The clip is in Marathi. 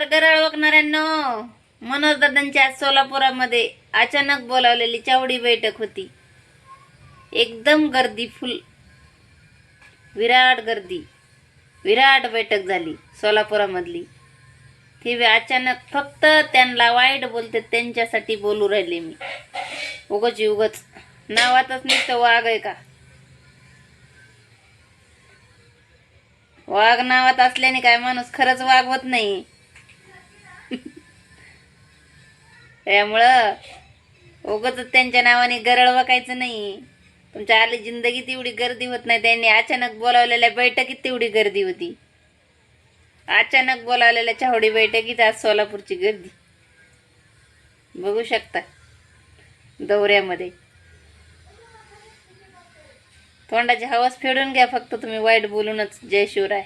गरळ ओकणाऱ्यांनो मनोज दादांच्या आज सोलापुरामध्ये अचानक बोलावलेली चावडी बैठक होती. एकदम गर्दी फुल विराट गर्दी. विराट बैठक झाली सोलापुरामधली. ती अचानक फक्त त्यांना वाईट बोलते त्यांच्यासाठी बोलू राहिले मी. उगच उगच. नावातच नुसतं वाघ आहे का? वाघ नावात असल्याने काय माणूस खरंच वागवत होत नाही. त्यामुळं उगत त्यांच्या नावाने गरळ वाकायचं नाही. तुमच्या आली जिंदगीत एवढी गर्दी होत नाही त्यांनी अचानक बोलावलेल्या बैठकीत तेवढी गर्दी होती. अचानक बोलावलेल्या चावडी बैठकीत आज सोलापूरची गर्दी. बघू शकता दौऱ्यामध्ये. तोंडाची हवास फेडून घ्या फक्त तुम्ही वाईट बोलूनच जय शिवराय.